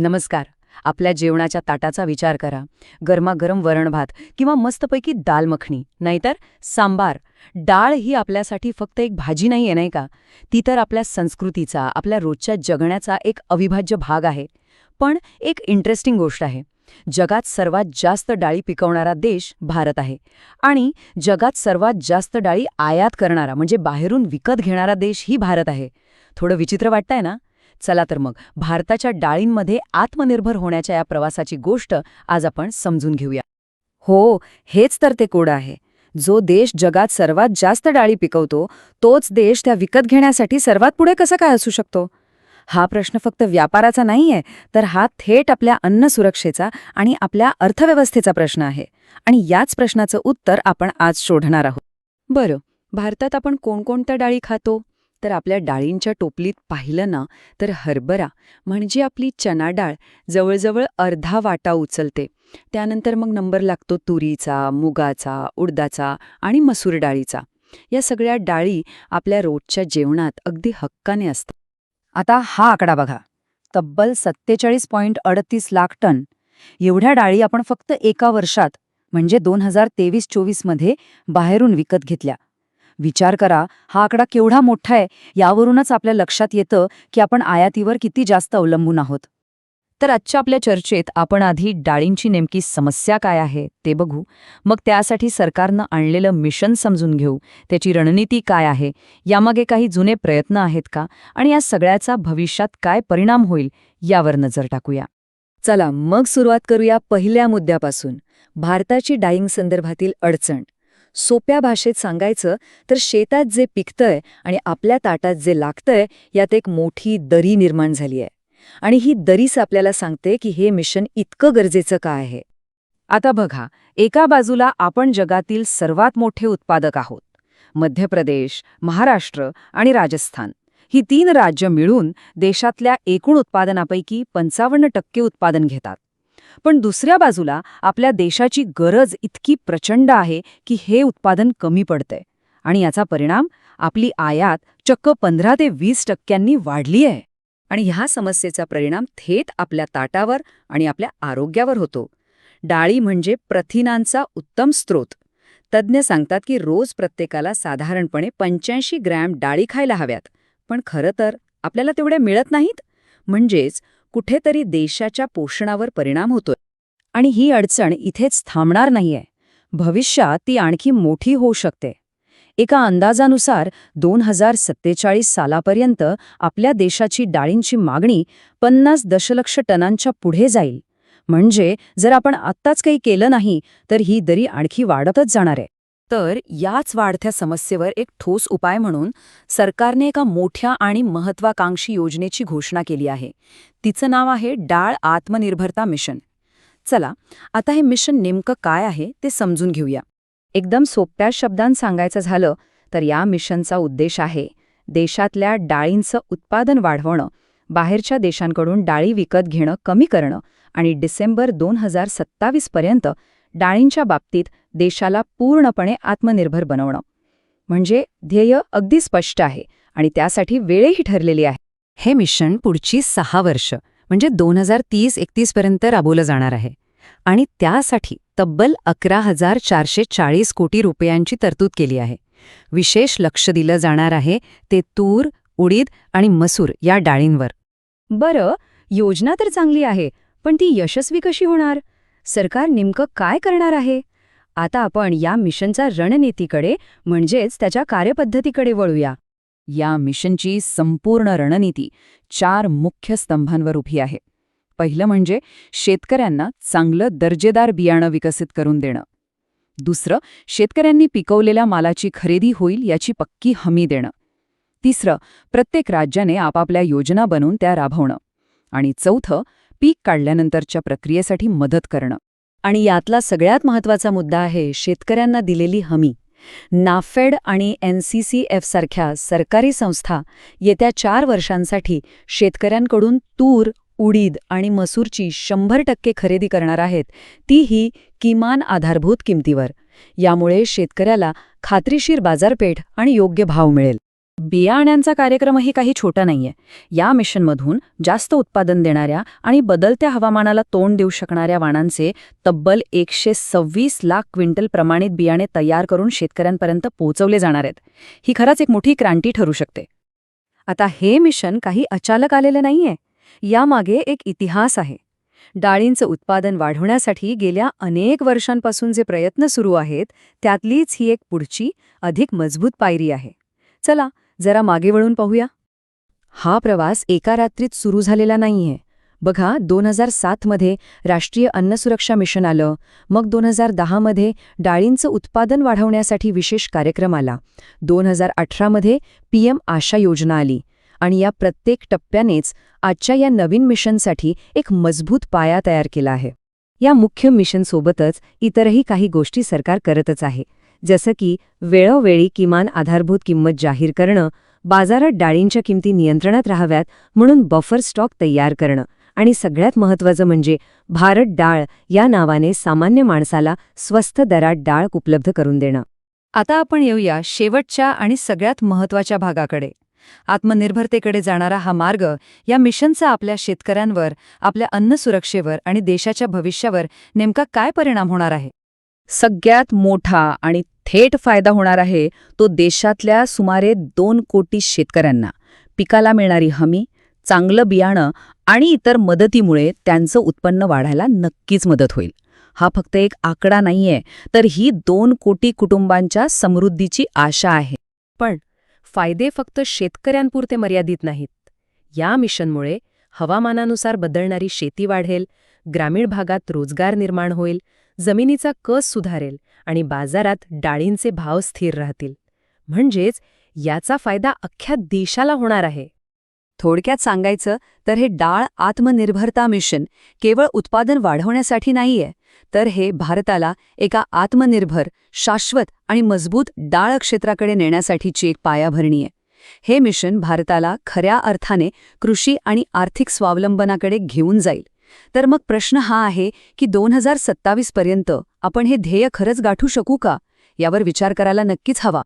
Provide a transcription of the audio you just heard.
नमस्कार. आपल्या जेवणाच्या ताटाचा विचार करा. गरमागरम वरण भात किंवा मस्तपैकी दाल मखणी नाहीतर सांबार. डाळ ही आपल्यासाठी फक्त एक भाजी नाही आहे नाही का? ती तर आपल्या संस्कृतीचा आपल्या रोजच्या जगण्याचा एक अविभाज्य भाग आहे. पण एक इंटरेस्टिंग गोष्ट आहे. जगात सर्वात जास्त डाळी पिकवणारा देश भारत आहे. आणि जगात सर्वात जास्त डाळी आयात करणारा म्हणजे बाहेरून विकत घेणारा देश ही भारत आहे. थोडं विचित्र वाटतंय ना? चला तर मग भारताच्या डाळींमध्ये आत्मनिर्भर होण्याच्या या प्रवासाची गोष्ट आज आपण समजून घेऊया. हो हेच तर ते कोड आहे. जो देश जगात सर्वात जास्त डाळी पिकवतो तोच देश त्या विकत घेण्यासाठी सर्वात पुढे कसा काय असू शकतो? हा प्रश्न फक्त व्यापाराचा नाहीये तर हा थेट आपल्या अन्न सुरक्षेचा आणि आपल्या अर्थव्यवस्थेचा प्रश्न आहे. आणि याच प्रश्नाचं उत्तर आपण आज शोधणार आहोत. बरं भारतात आपण कोणकोणत्या डाळी खातो? तर आपल्या डाळींच्या टोपलीत पाहिलं ना तर हरभरा म्हणजे आपली चना डाळ जवळजवळ अर्धा वाटा उचलते. त्यानंतर मग नंबर लागतो तुरीचा मुगाचा उडदाचा आणि मसूर डाळीचा. या सगळ्या डाळी आपल्या रोजच्या जेवणात अगदी हक्काने असतात. आता हा आकडा बघा. तब्बल सत्तेचाळीस पॉईंट अडतीस लाख टन. एवढ्या डाळी आपण फक्त एका वर्षात म्हणजे दोन हजार तेवीस चोवीसमध्ये बाहेरून विकत घेतल्या. विचार करा हा आकडा केवढा मोठा आहे यावरूनच आपल्या लक्षात येतं की आपण आयातीवर किती जास्त अवलंबून आहोत. तर आजच्या आपल्या चर्चेत आपण आधी डाळींची नेमकी समस्या काय आहे ते बघू. मग त्यासाठी सरकारनं आणलेलं मिशन समजून घेऊ त्याची रणनीती काय आहे यामागे काही जुने प्रयत्न आहेत का आणि या सगळ्याचा भविष्यात काय परिणाम होईल यावर नजर टाकूया. चला मग सुरुवात करूया पहिल्या मुद्द्यापासून. भारताची डाळिंग संदर्भातील अडचण. सोप्या भाषेत सांगायचं तर शेतात जे पिकतंय आणि आपल्या ताटात जे लागतंय यात एक मोठी दरी निर्माण झाली आहे. आणि ही दरीच आपल्याला सांगते की हे मिशन इतकं गरजेचं का आहे. आता बघा एका बाजूला आपण जगातील सर्वात मोठे उत्पादक आहोत. मध्य प्रदेश महाराष्ट्र आणि राजस्थान. ही तीन राज्य मिळून देशातल्या एकूण उत्पादनापैकी पंचावन्न टक्के उत्पादन घेतात. पण दुसऱ्या बाजूला आपल्या देशाची गरज इतकी प्रचंड आहे की हे उत्पादन कमी पडतंय. आणि याचा परिणाम आपली आयात चक्क पंधरा ते वीस टक्क्यांनी वाढली आहे. आणि ह्या समस्येचा परिणाम थेट आपल्या ताटावर आणि आपल्या आरोग्यावर होतो. डाळी म्हणजे प्रथिनांचा उत्तम स्रोत. तज्ज्ञ सांगतात की रोज प्रत्येकाला साधारणपणे पंच्याऐंशी ग्रॅम डाळी खायला हव्यात. पण खरं तर आपल्याला तेवढ्या मिळत नाहीत. म्हणजेच कुठेतरी देशाच्या पोषणावर परिणाम होतोय. आणि ही अडचण इथेच थांबणार नाहीये. भविष्यात ती आणखी मोठी होऊ शकते. एका अंदाजानुसार दोन हजार सत्तेचाळीस सालापर्यंत आपल्या देशाची डाळींची मागणी पन्नास दशलक्ष टनांच्या पुढे जाईल. म्हणजे जर आपण आत्ताच काही केलं नाही तर ही दरी आणखी वाढतच जाणार आहे. तर याच वाढत्या समस्येवर एक ठोस उपाय म्हणून सरकारने एका मोठ्या आणि महत्वाकांक्षी योजनेची घोषणा केली आहे. तिचं नाव आहे डाळ आत्मनिर्भरता मिशन. चला आता हे मिशन नेमकं काय आहे ते समजून घेऊया. एकदम सोप्या शब्दांत सांगायचं झालं तर या मिशनचा उद्देश आहे देशातल्या डाळींचं उत्पादन वाढवणं बाहेरच्या देशांकडून डाळी विकत घेणं कमी करणं आणि डिसेंबर दोन हजार सत्तावीसपर्यंत डाळींच्या बाबतीत देशाला पूर्णपणे आत्मनिर्भर बनवणं. म्हणजे ध्येय अगदी स्पष्ट आहे आणि त्यासाठी वेळही ठरलेली आहे. हे मिशन पुढची सहा वर्ष म्हणजे दोन हजार तीस एकतीसपर्यंत राबवलं जाणार आहे. आणि त्यासाठी तब्बल अकरा हजार चारशे चाळीस कोटी रुपयांची तरतूद केली आहे. विशेष लक्ष दिलं जाणार आहे ते तूर उडीद आणि मसूर या डाळींवर. बरं योजना तर चांगली आहे पण ती यशस्वी कशी होणार? सरकार नेमकं काय करणार आहे? आता आपण या मिशनचा रणनीतीकडे म्हणजेच त्याच्या कार्यपद्धतीकडे वळूया. या मिशनची संपूर्ण रणनीती चार मुख्य स्तंभांवर उभी आहे. पहिलं म्हणजे शेतकऱ्यांना चांगलं दर्जेदार बियाणं विकसित करून देणं. दुसरं शेतकऱ्यांनी पिकवलेल्या मालाची खरेदी होईल याची पक्की हमी देणं. तिसरं प्रत्येक राज्याने आपापल्या योजना बनवून त्या राबवणं. आणि चौथं पीक काढल्यानंतरच्या प्रक्रियेसाठी मदत करणं. आणि यातला सगळ्यात महत्त्वाचा मुद्दा आहे शेतकऱ्यांना दिलेली हमी. नाफेड आणि एन सी सी एफ सारख्या सरकारी संस्था येत्या चार वर्षांसाठी शेतकऱ्यांकडून तूर उडीद आणि मसूरची शंभर टक्के खरेदी करणार आहेत तीही किमान आधारभूत किमतीवर. यामुळे शेतकऱ्याला खात्रीशीर बाजारपेठ आणि योग्य भाव मिळेल. बियाण्यांचा कार्यक्रमही काही छोटा नाहीये. या मिशनमधून जास्त उत्पादन देणाऱ्या आणि बदलत्या हवामानाला तोंड देऊ शकणाऱ्या वाणांचे तब्बल एकशे सव्वीस लाख क्विंटल प्रमाणित बियाणे तयार करून शेतकऱ्यांपर्यंत पोहोचवले जाणार आहेत. ही खरंच एक मोठी क्रांती ठरू शकते. आता हे मिशन काही अचालक आलेलं नाहीये. यामागे एक इतिहास आहे. डाळींचं उत्पादन वाढवण्यासाठी गेल्या अनेक वर्षांपासून जे प्रयत्न सुरू आहेत त्यातलीच ही एक पुढची अधिक मजबूत पायरी आहे. चला जरा मागे वळून पाहूया. हा प्रवास एका रात्रीत सुरू झालेला नाहीये. बघा दोन हजार सातमध्ये राष्ट्रीय अन्नसुरक्षा मिशन आलं. मग दोन हजार दहामध्ये डाळींचं उत्पादन वाढवण्यासाठी विशेष कार्यक्रम आला. दोन हजार अठरामध्ये पीएम आशा योजना आली. आणि या प्रत्येक टप्प्यानेच आजच्या या नवीन मिशनसाठी एक मजबूत पाया तयार केला आहे. या मुख्य मिशनसोबतच इतरही काही गोष्टी सरकार करतच आहे. जसं की वेळोवेळी किमान आधारभूत किंमत जाहीर करणं बाजारात डाळींच्या किमती नियंत्रणात राहाव्यात म्हणून बफर स्टॉक तयार करणं आणि सगळ्यात महत्त्वाचं म्हणजे भारत डाळ या नावाने सामान्य माणसाला स्वस्त दरात डाळ उपलब्ध करून देणं. आता आपण येऊया शेवटच्या आणि सगळ्यात महत्त्वाच्या भागाकडे. आत्मनिर्भरतेकडे जाणारा हा मार्ग या मिशनचा आपल्या शेतकऱ्यांवर आपल्या अन्न सुरक्षेवर आणि देशाच्या भविष्यावर नेमका काय परिणाम होणार आहे? सगळ्यात मोठा आणि थेट फायदा होणार आहे तो देशातल्या सुमारे दोन कोटी शेतकऱ्यांना. पिकाला मिळणारी हमी चांगलं बियाणं आणि इतर मदतीमुळे त्यांचं उत्पन्न वाढायला नक्कीच मदत होईल. हा फक्त एक आकडा नाहीये तर ही दोन कोटी कुटुंबांच्या समृद्धीची आशा आहे. पण फायदे फक्त शेतकऱ्यांपुरते मर्यादित नाहीत. या मिशनमुळे हवामानानुसार बदलणारी शेती वाढेल ग्रामीण भागात रोजगार निर्माण होईल जमिनीचा कस सुधारेल आणि बाजारात डाळींचे भाव स्थिर राहतील. म्हणजेच याचा फायदा अख्ख्या देशाला होणार आहे. थोडक्यात सांगायचं तर हे डाळ आत्मनिर्भरता मिशन केवळ उत्पादन वाढवण्यासाठी नाहीये तर हे भारताला एका आत्मनिर्भर शाश्वत आणि मजबूत डाळ क्षेत्राकडे नेण्यासाठीची एक पायाभरणी आहे हे मिशन भारताला खऱ्या अर्थाने कृषी आणि आर्थिक स्वावलंबनाकडे घेऊन जाईल. तर मग प्रश्न हा आहे की दोन हजार सत्तावीसपर्यंत आपण हे ध्येय खरंच गाठू शकू का? यावर विचार करायला नक्कीच हवा.